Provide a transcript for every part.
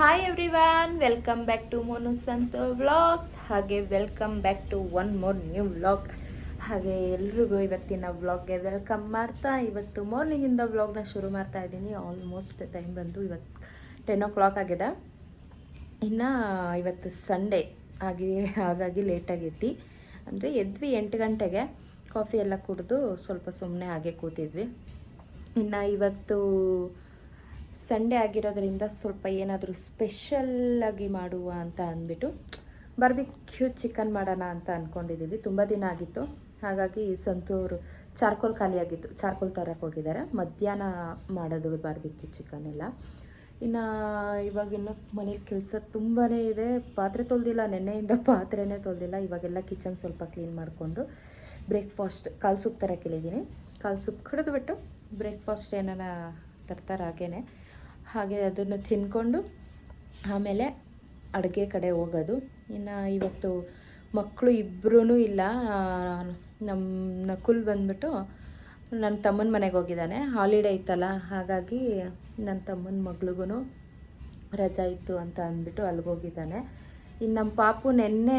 Hi everyone welcome back to Monu ಸಂತ vlogs ಹಾಗೆ welcome back to one more new vlog ಹಾಗೆ ಎಲ್ರಿಗೂ ಇವತ್ತಿನ ವ್ಲಾಗ್ಗೆ ವೆಲ್ಕಮ್ ಮಾಡ್ತಾ, ಇವತ್ತು ಮಾರ್ನಿಂಗಿಂದ ವ್ಲಾಗ್ನ ಶುರು ಮಾಡ್ತಾ ಇದ್ದೀನಿ. ಆಲ್ಮೋಸ್ಟ್ ಟೈಮ್ ಬಂದು ಇವತ್ತು ಟೆನ್ ಓ ಕ್ಲಾಕ್ ಆಗಿದೆ. ಇನ್ನು ಇವತ್ತು ಸಂಡೇ ಆಗಿ, ಹಾಗಾಗಿ ಲೇಟಾಗೈತಿ ಅಂದರೆ ಎದ್ವಿ ಎಂಟು ಗಂಟೆಗೆ. ಕಾಫಿ ಎಲ್ಲ ಕುಡಿದು ಸ್ವಲ್ಪ ಸುಮ್ಮನೆ ಹಾಗೆ ಕೂತಿದ್ವಿ. ಇನ್ನು ಇವತ್ತು ಸಂಡೇ ಆಗಿರೋದ್ರಿಂದ ಸ್ವಲ್ಪ ಏನಾದರೂ ಸ್ಪೆಷಲ್ಲಾಗಿ ಮಾಡುವ ಅಂತ ಅಂದ್ಬಿಟ್ಟು ಬಾರ್ಬಿಕ್ಯೂ ಚಿಕನ್ ಮಾಡೋಣ ಅಂತ ಅಂದ್ಕೊಂಡಿದ್ದೀವಿ ತುಂಬ ದಿನ ಆಗಿತ್ತು. ಹಾಗಾಗಿ ಸಂತೂರು ಚಾರ್ಕೋಲ್ ಖಾಲಿಯಾಗಿತ್ತು ಚಾರ್ಕೋಲ್ ತರಕ್ಕೆ ಹೋಗಿದ್ದಾರೆ. ಮಧ್ಯಾಹ್ನ ಮಾಡೋದು ಬಾರ್ಬಿಕ್ಯೂ ಚಿಕನ್ ಎಲ್ಲ. ಇನ್ನು ಇವಾಗಿನ್ನು ಮನೇಲಿ ಕೆಲಸ ತುಂಬಾ ಇದೆ. ಪಾತ್ರೆ ತೊಳೆದಿಲ್ಲ. ನೆನ್ನೆಯಿಂದ ಪಾತ್ರೆನೇ ತೊಳೆದಿಲ್ಲ. ಇವಾಗೆಲ್ಲ ಕಿಚನ್ ಸ್ವಲ್ಪ ಕ್ಲೀನ್ ಮಾಡಿಕೊಂಡು ಬ್ರೇಕ್ಫಾಸ್ಟ್ ಕಾಲು ಸೂಪ್ ಥರ ಕೇಳಿದ್ದೀನಿ. ಕಾಲು ಸೂಪ್ ಕಡಿದ್ಬಿಟ್ಟು ಬ್ರೇಕ್ಫಾಸ್ಟ್ ಏನಾರ ತರ್ತಾರೆ ಹಾಗೇನೆ. ಹಾಗೆ ಅದನ್ನು ತಿನ್ಕೊಂಡು ಆಮೇಲೆ ಅಡುಗೆ ಕಡೆ ಹೋಗೋದು. ಇನ್ನು ಇವತ್ತು ಮಕ್ಕಳು ಇಬ್ಬರೂ ಇಲ್ಲ. ನಮ್ಮ ನಕುಲ್ ಬಂದ್ಬಿಟ್ಟು ನನ್ನ ತಮ್ಮನ ಮನೆಗೆ ಹೋಗಿದ್ದಾನೆ. ಹಾಲಿಡೇ ಇತ್ತಲ್ಲ, ಹಾಗಾಗಿ ನನ್ನ ತಮ್ಮನ ಮಗಳಿಗೂ ರಜಾ ಇತ್ತು ಅಂತ ಅಂದ್ಬಿಟ್ಟು ಅಲ್ಲಿಗೆ ಹೋಗಿದ್ದಾನೆ. ಇನ್ನು ನಮ್ಮ ಪಾಪು ನೆನ್ನೆ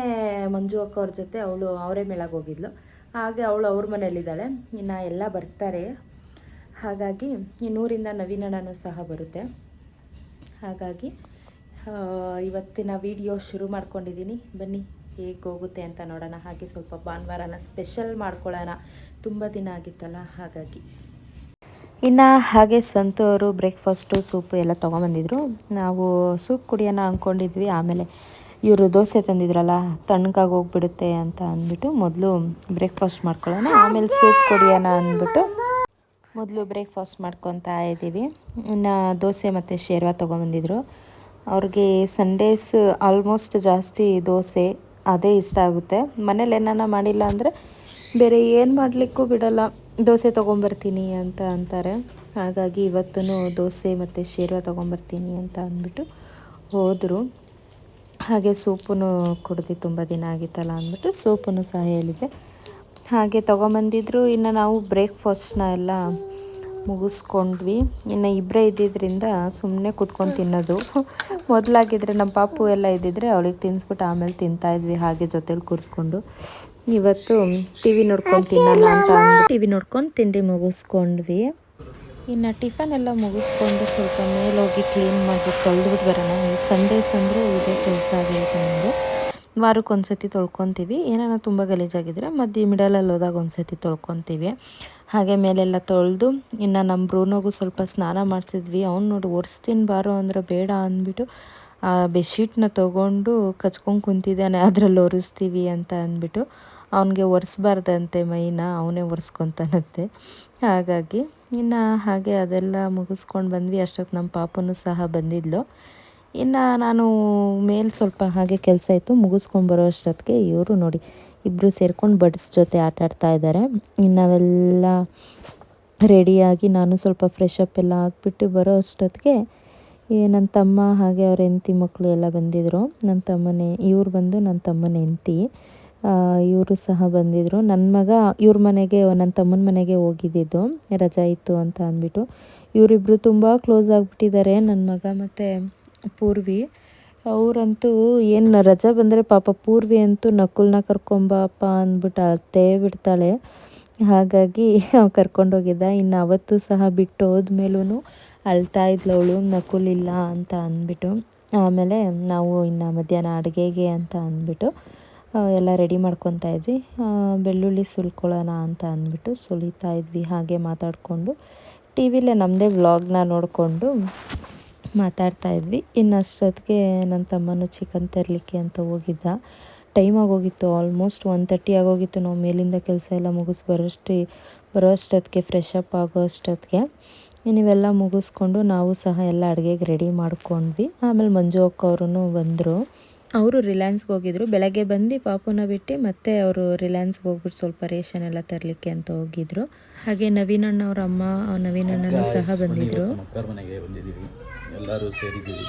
ಮಂಜು ಅಕ್ಕ ಅವ್ರ ಜೊತೆ ಅವಳು ಅವರೇ ಮೇಳಗೆ ಹೋಗಿದ್ಲು. ಹಾಗೆ ಅವಳು ಅವ್ರ ಮನೇಲಿದ್ದಾಳೆ ಇನ್ನು ಎಲ್ಲ ಬರ್ತಾರೆ. ಹಾಗಾಗಿ ಇನ್ನೂರಿಂದ ನವೀನಣ್ಣನೂ ಸಹ ಬರುತ್ತೆ. ಹಾಗಾಗಿ ಇವತ್ತಿನ ವಿಡಿಯೋ ಶುರು ಮಾಡ್ಕೊಂಡಿದ್ದೀನಿ ಬನ್ನಿ, ಹೇಗೆ ಹೋಗುತ್ತೆ ಅಂತ ನೋಡೋಣ. ಹಾಗೆ ಸ್ವಲ್ಪ ಭಾನುವಾರನ ಸ್ಪೆಷಲ್ ಮಾಡ್ಕೊಳ್ಳೋಣ. ತುಂಬ ದಿನ ಆಗಿತ್ತಲ್ಲ, ಹಾಗಾಗಿ. ಇನ್ನು ಹಾಗೆ ಸಂತು ಅವರು ಬ್ರೇಕ್ಫಾಸ್ಟು ಸೂಪು ಎಲ್ಲ ತೊಗೊಂಬಂದಿದ್ರು. ನಾವು ಸೂಪ್ ಕುಡಿಯೋಣ ಅಂದ್ಕೊಂಡಿದ್ವಿ ಆಮೇಲೆ ಇವರು ದೋಸೆ ತಂದಿದ್ರಲ್ಲ, ತಣ್ಣಗಾಗಿ ಹೋಗ್ಬಿಡುತ್ತೆ ಅಂತ ಅಂದ್ಬಿಟ್ಟು ಮೊದಲು ಬ್ರೇಕ್ಫಾಸ್ಟ್ ಮಾಡ್ಕೊಳ್ಳೋಣ. ಆಮೇಲೆ ಸೂಪ್ ಕುಡಿಯೋಣ ಅಂದ್ಬಿಟ್ಟು ಮೊದಲು ಬ್ರೇಕ್ಫಾಸ್ಟ್ ಮಾಡ್ಕೊತಾ ಇದ್ದೀವಿ. ಇನ್ನು ದೋಸೆ ಮತ್ತು ಶೇರ್ವ ತೊಗೊಂಬಂದಿದ್ರು. ಅವ್ರಿಗೆ ಸಂಡೇಸ್ ಆಲ್ಮೋಸ್ಟ್ ಜಾಸ್ತಿ ದೋಸೆ ಅದೇ ಇಷ್ಟ ಆಗುತ್ತೆ. ಮನೇಲಿ ಏನಾನ ಮಾಡಿಲ್ಲ ಅಂದರೆ ಬೇರೆ ಏನು ಮಾಡಲಿಕ್ಕೂ ಬಿಡಲ್ಲ. ದೋಸೆ ತೊಗೊಂಬರ್ತೀನಿ ಅಂತ ಅಂತಾರೆ. ಹಾಗಾಗಿ ಇವತ್ತೂ ದೋಸೆ ಮತ್ತು ಶೇರ್ವ ತೊಗೊಂಬರ್ತೀನಿ ಅಂತ ಅಂದ್ಬಿಟ್ಟು ಹೋದರು. ಹಾಗೆ ಸೂಪನ್ನು ಕುಡ್ದು ತುಂಬ ದಿನ ಆಗಿತ್ತಲ್ಲ ಅಂದ್ಬಿಟ್ಟು ಸೂಪನ್ನು ಸಹ ಹೇಳಿದೆ ಹಾಗೆ ತೊಗೊಂಬಂದಿದ್ರು. ಇನ್ನು ನಾವು ಬ್ರೇಕ್ಫಾಸ್ಟ್ನ ಎಲ್ಲ ಮುಗಿಸ್ಕೊಂಡ್ವಿ. ಇನ್ನು ಇಬ್ಬರೇ ಇದ್ದಿದ್ದರಿಂದ ಸುಮ್ಮನೆ ಕುತ್ಕೊಂಡು ತಿನ್ನೋದು. ಮೊದಲಾಗಿದ್ರೆ ನಮ್ಮ ಪಾಪು ಎಲ್ಲ ಇದ್ದಿದ್ರೆ ಅವಳಿಗೆ ತಿನ್ನಿಸ್ಬಿಟ್ಟು ಆಮೇಲೆ ತಿಂತಾಯಿದ್ವಿ ಹಾಗೆ ಜೊತೇಲಿ ಕೂರಿಸ್ಕೊಂಡು. ಇವತ್ತು ಟಿ ವಿ ನೋಡ್ಕೊಂಡು ತಿನ್ನೋಣ ಅಂತ ಟಿ ವಿ ನೋಡ್ಕೊಂಡು ತಿಂಡಿ ಮುಗಿಸ್ಕೊಂಡ್ವಿ. ಇನ್ನು ಟಿಫನ್ ಎಲ್ಲ ಮುಗಿಸ್ಕೊಂಡು ಸ್ವಲ್ಪ ಮೇಲೋಗಿ ಕ್ಲೀನ್ ಮಾಡಿಬಿಟ್ಟು ತೊಳೆದ್ಬಿಟ್ಟು ಬರೋಣ. ಸಂಡೇಸ್ ಅಂದರೆ ಇದೇ ಕೆಲಸ ಆಗಿರುತ್ತೆ ನಮಗೆ ವಾರಕ್ಕೆ ಸತಿ ತೊಳ್ಕೊತೀವಿ. ಏನಾರ ತುಂಬ ಗಲೀಜಾಗಿದ್ದರೆ ಮಧ್ಯ ಮಿಡಲಲ್ಲಿ ಹೋದಾಗ ಒಂದು ಸತಿ ತೊಳ್ಕೊತೀವಿ. ಹಾಗೆ ಮೇಲೆಲ್ಲ ತೊಳೆದು ಇನ್ನು ನಮ್ಮ ಬ್ರೂನೋಗೂ ಸ್ವಲ್ಪ ಸ್ನಾನ ಮಾಡಿಸಿದ್ವಿ. ಅವ್ನು ನೋಡಿ ಒರೆಸ್ತೀನಿ ಬಾರೋ ಅಂದ್ರೆ ಬೇಡ ಅಂದ್ಬಿಟ್ಟು ಆ ಬೆಡ್ಶೀಟ್ನ ತೊಗೊಂಡು ಕಚ್ಕೊಂಡು ಕುಂತಿದ್ದಾನೆ. ಅದರಲ್ಲಿ ಒರೆಸ್ತೀವಿ ಅಂತ ಅಂದ್ಬಿಟ್ಟು ಅವನಿಗೆ ಒರೆಸ್ಬಾರ್ದಂತೆ ಮೈನ, ಅವನೇ ಒರೆಸ್ಕೊತಾನಂತೆ. ಹಾಗಾಗಿ ಇನ್ನು ಹಾಗೆ ಅದೆಲ್ಲ ಮುಗಿಸ್ಕೊಂಡು ಬಂದ್ವಿ. ಅಷ್ಟೊತ್ತು ನಮ್ಮ ಪಾಪನೂ ಸಹ ಬಂದಿದ್ಲು. ಇನ್ನು ನಾನು ಮೇಲೆ ಸ್ವಲ್ಪ ಹಾಗೆ ಕೆಲಸ ಇತ್ತು, ಮುಗಿಸ್ಕೊಂಡು ಬರೋ ಅಷ್ಟೊತ್ತಿಗೆ ಇವರು ನೋಡಿ ಇಬ್ಬರು ಸೇರ್ಕೊಂಡು ಬಡ್ಸ್ ಜೊತೆ ಆಟ ಆಡ್ತಾ ಇದ್ದಾರೆ ನಾವೆಲ್ಲ ರೆಡಿಯಾಗಿ ನಾನು ಸ್ವಲ್ಪ ಫ್ರೆಶ್ ಅಪ್ ಎಲ್ಲ ಹಾಕ್ಬಿಟ್ಟು ಬರೋ ಅಷ್ಟೊತ್ತಿಗೆ ನನ್ನ ತಮ್ಮ ಹಾಗೆ ಅವ್ರ ಹೆಂಡತಿ ಮಕ್ಕಳು ಎಲ್ಲ ಬಂದಿದ್ದರು ನನ್ನ ತಮ್ಮನೇ, ಇವ್ರು ಬಂದು ನನ್ನ ತಮ್ಮನ ಹೆಂಡತಿ. ಇವರು ಸಹ ಬಂದಿದ್ದರು ನನ್ನ ಮಗ ಇವ್ರ ಮನೆಗೆ ನನ್ನ ತಮ್ಮನ ಮನೆಗೆ ಹೋಗಿದ್ದಿದ್ದು, ರಜಾ ಇತ್ತು ಅಂತ ಅಂದ್ಬಿಟ್ಟು. ಇವರಿಬ್ಬರು ತುಂಬ ಕ್ಲೋಸ್ ಆಗಿಬಿಟ್ಟಿದ್ದಾರೆ. ನನ್ನ ಮಗ ಮತ್ತು ಪೂರ್ವಿ. ಅವರಂತೂ ಏನು ರಜೆ ಬಂದರೆ ಪಾಪ ಪೂರ್ವಿ ಅಂತೂ ನಕುಲ್ನ ಕರ್ಕೊಂಬಪ್ಪ ಅಂದ್ಬಿಟ್ಟು ಅತ್ತೇ ಬಿಡ್ತಾಳೆ. ಹಾಗಾಗಿ ಕರ್ಕೊಂಡೋಗಿದ್ದ ಇನ್ನು ಅವತ್ತು ಸಹ ಬಿಟ್ಟು ಹೋದ್ಮೇಲೂ ಅಳ್ತಾ ಇದ್ಲು ಅವಳು, ನಕುಲ್ ಇಲ್ಲ ಅಂತ ಅಂದ್ಬಿಟ್ಟು. ಆಮೇಲೆ ನಾವು ಇನ್ನು ಮಧ್ಯಾಹ್ನ ಅಡುಗೆಗೆ ಅಂತ ಅಂದ್ಬಿಟ್ಟು ಎಲ್ಲ ರೆಡಿ ಮಾಡ್ಕೊತಾ ಇದ್ವಿ. ಬೆಳ್ಳುಳ್ಳಿ ಸುಲ್ಕೊಳ್ಳೋಣ ಅಂತ ಅಂದ್ಬಿಟ್ಟು ಸುಲಿತಾ ಇದ್ವಿ. ಹಾಗೆ ಮಾತಾಡಿಕೊಂಡು ಟಿ ವಿಲೇ ನಮ್ಮದೇ ವ್ಲಾಗ್ನ ನೋಡಿಕೊಂಡು ಮಾತಾಡ್ತಾ ಇದ್ವಿ. ಇನ್ನು ಅಷ್ಟೊತ್ತಿಗೆ ನನ್ನ ತಮ್ಮನು ಚಿಕನ್ ತರಲಿಕ್ಕೆ ಅಂತ ಹೋಗಿದ್ದ. ಟೈಮ್ ಆಗೋಗಿತ್ತು ಆಲ್ಮೋಸ್ಟ್ ಒನ್ ತರ್ಟಿ ಆಗೋಗಿತ್ತು. ನಾವು ಮೇಲಿಂದ ಕೆಲಸ ಎಲ್ಲ ಮುಗಿಸಿ ಬರೋಷ್ಟು ಬರೋ ಅಷ್ಟೊತ್ತಿಗೆ ಫ್ರೆಶ್ ಅಪ್ ಆಗೋ ಅಷ್ಟೊತ್ತಿಗೆ ನೀವೆಲ್ಲ ಮುಗಿಸ್ಕೊಂಡು ನಾವು ಸಹ ಎಲ್ಲ ಅಡುಗೆಗೆ ರೆಡಿ ಮಾಡ್ಕೊಂಡ್ವಿ. ಆಮೇಲೆ ಮಂಜು ಅಕ್ಕ ಬಂದರು. ಅವರು ರಿಲಯನ್ಸ್ಗೆ ಹೋಗಿದ್ರು. ಬೆಳಗ್ಗೆ ಬಂದು ಪಾಪುನ ಬಿಟ್ಟು ಮತ್ತೆ ಅವರು ರಿಲಯನ್ಸ್ಗೆ ಹೋಗ್ಬಿಟ್ಟು ಸ್ವಲ್ಪ ರೇಷನ್ ಎಲ್ಲ ತರಲಿಕ್ಕೆ ಅಂತ ಹೋಗಿದ್ರು. ಹಾಗೆ ನವೀನ್ ಅಣ್ಣ ಅವ್ರ ಅಮ್ಮ ನವೀನ್ ಅಣ್ಣನೂ ಸಹ ಬಂದಿದ್ರು. ಮನೆಗೆ ಬಂದಿದ್ದೀವಿ. ಎಲ್ಲರೂ ಸೇರಿದ್ದೀವಿ.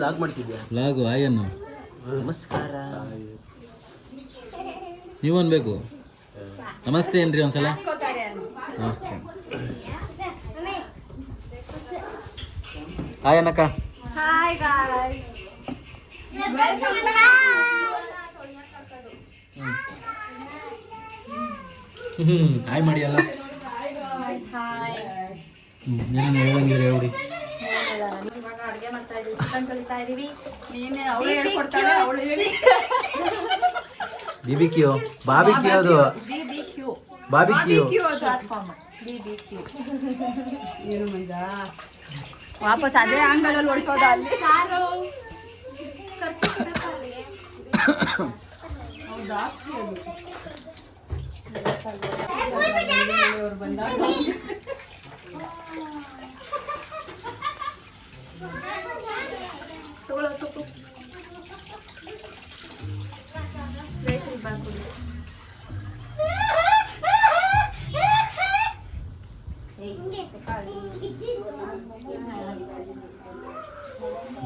ಲಾಗ್ ಲಾಗು ನಮಸ್ಕಾರ. ನೀವು ಅನ್ಬೇಕು ನಮಸ್ತೆ ಏನ್ರಿ ಒಂದ್ಸಲ? ನಮಸ್ತೆ. ಹಾಯ್ ಅನ್ನಕ್ಕ ಹಾಯ್ ಗಾಯ್ಸ್ ಹ್ಞೂ ಹಾಯ್ ಮಾಡಿ ಅಲ್ಲ. ಏನೇನು ಹೇಳಂಗಿರಿ ಹೇಳ್ಬಿಡಿ ಇವಾಗ ಅಡುಗೆ ಮಾಡ್ತಾ ಇದೀವಿ ಚಿಕನ್ ತೊಳಿತಾ ಇದ್ದೀವಿ. ನೀನೆ ಅವಳು ಹೇಳ್ಕೊಡ್ತಾಳೆ ಅವಳು ಹೇಳಿ. B B Q Bobby Q ಅದು ಬಾಬಿ ಕ್ಯೂ ಏನು ಮಂಜ ವಾಪಸ್ ಅದೇ ಆಂಗಲಲ್ಲಿ ಹೊಡ್ಕೋದ ಅಲ್ಲಿ ಸಾರು ಅವ್ರು ಜಾಸ್ತಿ ಅದು ಅವ್ರು ಬಂದಾಗ ತಗೊಳ್ಳೋ ಸೊಪ್ಪು. ಬೇಕರಿ ಬಾಕುಡಿ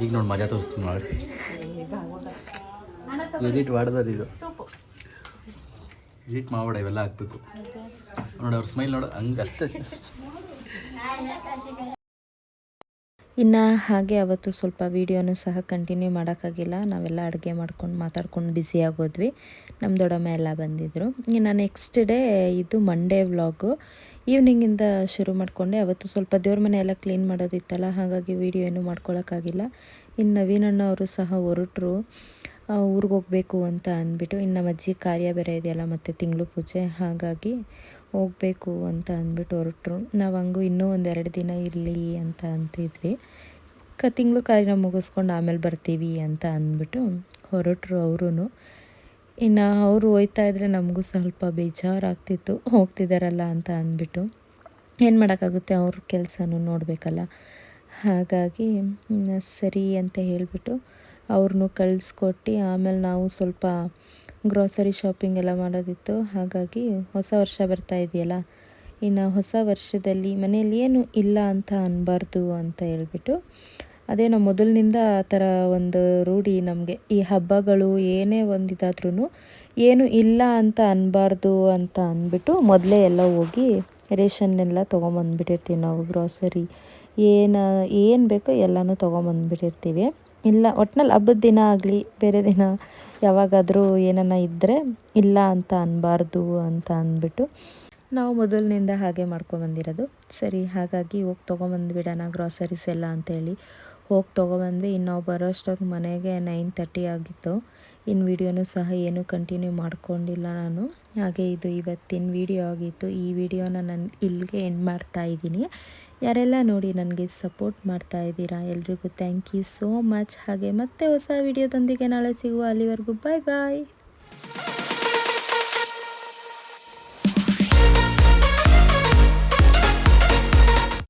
ಈಗ ನೋಡಿ ಮಜಾ ತೋರಿಸ್ತೀನಿ ನೋಡಿ. ಎಡಿಟ್ ಮಾಡ್ದಾರ ಇದು. ಎಡಿಟ್ ಮಾಡಬೇಡ, ಇವೆಲ್ಲ ಹಾಕ್ಬೇಕು. ನೋಡಿ ಅವ್ರ ಸ್ಮೈಲ್ ನೋಡು, ಹಂಗೆ ಅಷ್ಟೇ. ಇನ್ನು ಹಾಗೆ ಅವತ್ತು ಸ್ವಲ್ಪ ವೀಡಿಯೋನು ಸಹ ಕಂಟಿನ್ಯೂ ಮಾಡೋಕ್ಕಾಗಿಲ್ಲ. ನಾವೆಲ್ಲ ಅಡುಗೆ ಮಾಡ್ಕೊಂಡು ಮಾತಾಡ್ಕೊಂಡು ಬ್ಯುಸಿ ಆಗೋದ್ವಿ. ನಮ್ಮ ದೊಡ್ಡಮ್ಮ ಎಲ್ಲ ಬಂದಿದ್ದರು ಇನ್ನು ನೆಕ್ಸ್ಟ್ ಡೇ ಇದು ಮಂಡೇ ವ್ಲಾಗು ಈವ್ನಿಂಗಿಂದ ಶುರು ಮಾಡಿಕೊಂಡೆ. ಅವತ್ತು ಸ್ವಲ್ಪ ದೇವ್ರ ಮನೆ ಎಲ್ಲ ಕ್ಲೀನ್ ಮಾಡೋದಿತ್ತಲ್ಲ, ಹಾಗಾಗಿ ವೀಡಿಯೋ ಏನೂ ಮಾಡ್ಕೊಳಕ್ಕಾಗಿಲ್ಲ. ಇನ್ನು ನವೀನಣ್ಣ ಅವರು ಸಹ ಹೊರಟರು. ಊರಿಗೆ ಹೋಗಬೇಕು ಅಂತ ಅಂದ್ಬಿಟ್ಟು ಇನ್ನು ನಮ್ಮ ಅಜ್ಜಿ ಕಾರ್ಯ ಬೇರೆ ಇದೆಯಲ್ಲ ಮತ್ತು ತಿಂಗಳು ಪೂಜೆ, ಹಾಗಾಗಿ ಹೋಗಬೇಕು ಅಂತ ಅಂದ್ಬಿಟ್ಟು ಹೊರಟ್ರು. ನಾವು ಹಂಗೂ ಇನ್ನೂ ಒಂದೆರಡು ದಿನ ಇರಲಿ ಅಂತ ಅಂತಿದ್ವಿ. ಕ, ತಿಂಗಳು ಕಾರ್ಯ ಮುಗಿಸ್ಕೊಂಡು ಆಮೇಲೆ ಬರ್ತೀವಿ ಅಂತ ಅಂದ್ಬಿಟ್ಟು ಹೊರಟರು ಅವರೂ ಇನ್ನು ಅವರು ಹೋಯ್ತಾ ಇದ್ರೆ ನಮಗೂ ಸ್ವಲ್ಪ ಬೇಜಾರಾಗ್ತಿತ್ತು. ಹೋಗ್ತಿದ್ದಾರಲ್ಲ ಅಂತ ಅಂದ್ಬಿಟ್ಟು. ಏನು ಮಾಡೋಕ್ಕಾಗುತ್ತೆ? ಅವ್ರ ಕೆಲಸನೂ ನೋಡಬೇಕಲ್ಲ. ಹಾಗಾಗಿ ಸರಿ ಅಂತ ಹೇಳಿಬಿಟ್ಟು ಅವ್ರನ್ನೂ ಕಳಿಸ್ಕೊಟ್ಟು ಆಮೇಲೆ ನಾವು ಸ್ವಲ್ಪ ಗ್ರೋಸರಿ ಶಾಪಿಂಗ್ ಎಲ್ಲ ಮಾಡೋದಿತ್ತು. ಹಾಗಾಗಿ ಹೊಸ ವರ್ಷ ಬರ್ತಾ ಇದೆಯಲ್ಲ? ಇನ್ನು ಹೊಸ ವರ್ಷದಲ್ಲಿ ಮನೇಲಿ ಏನು ಇಲ್ಲ ಅಂತ ಅನ್ನಬಾರ್ದು ಅಂತ ಹೇಳ್ಬಿಟ್ಟು ಅದೇನೋ ಮೊದಲಿನಿಂದ ಆ ಥರ ಒಂದು ರೂಢಿ ನಮಗೆ. ಈ ಹಬ್ಬಗಳು ಏನೇ ಒಂದು ಇದಾದ್ರೂ ಏನು ಇಲ್ಲ ಅಂತ ಅನ್ನಬಾರ್ದು ಅಂತ ಅಂದ್ಬಿಟ್ಟು ಮೊದಲೇ ಎಲ್ಲ ಹೋಗಿ ರೇಷನ್ನೆಲ್ಲ ತೊಗೊಂಬಂದ್ಬಿಟ್ಟಿರ್ತೀವಿ ನಾವು, ಗ್ರಾಸರಿ ಏನು ಏನು ಬೇಕೋ ಎಲ್ಲನೂ ತೊಗೊಂಬಂದ್ಬಿಟ್ಟಿರ್ತೀವಿ. ಇಲ್ಲ, ಒಟ್ನಲ್ಲಿ ಹಬ್ಬದ ದಿನ ಆಗಲಿ, ಬೇರೆ ದಿನ ಯಾವಾಗಾದರೂ ಏನನ್ನ ಇದ್ದರೆ ಇಲ್ಲ ಅಂತ ಅನ್ನಬಾರ್ದು ಅಂತ ಅಂದ್ಬಿಟ್ಟು ನಾವು ಮೊದಲಿನಿಂದ ಹಾಗೆ ಮಾಡ್ಕೊಂಬಂದಿರೋದು. ಸರಿ, ಹಾಗಾಗಿ ಹೋಗಿ ತೊಗೊಂಬಂದ್ಬಿಡೋಣ, ಗ್ರಾಸರೀಸ್ ಎಲ್ಲ ಅಂತೇಳಿ. ಹೋಗಿ ತೊಗೊಬಂದ್ವಿ ಇನ್ನು ನಾವು ಬರೋ ಅಷ್ಟೊತ್ತಿಗೆ ಮನೆಗೆ ನೈನ್ ತರ್ಟಿ ಆಗಿತ್ತು. ಇನ್ನು ವೀಡಿಯೋನೂ ಸಹ ಏನೂ ಕಂಟಿನ್ಯೂ ಮಾಡ್ಕೊಂಡಿಲ್ಲ ನಾನು. ಹಾಗೆ ಇದು ಇವತ್ತಿನ ವೀಡಿಯೋ ಆಗಿತ್ತು. ಈ ವಿಡಿಯೋನ ನಾನು ಇಲ್ಲಿಗೆ ಎಂಡ್ ಮಾಡ್ತಾ ಇದ್ದೀನಿ. ಯಾರೆಲ್ಲ ನೋಡಿ ನನಗೆ ಸಪೋರ್ಟ್ ಮಾಡ್ತಾ ಇದ್ದೀರಾ, ಎಲ್ರಿಗೂ ಥ್ಯಾಂಕ್ ಯು ಸೋ ಮಚ್. ಹಾಗೆ ಮತ್ತೆ ಹೊಸ ವಿಡಿಯೋದೊಂದಿಗೆ ನಾಳೆ ಸಿಗುವ ಅಲ್ಲಿವರೆಗೂ. ಬಾಯ್ ಬಾಯ್.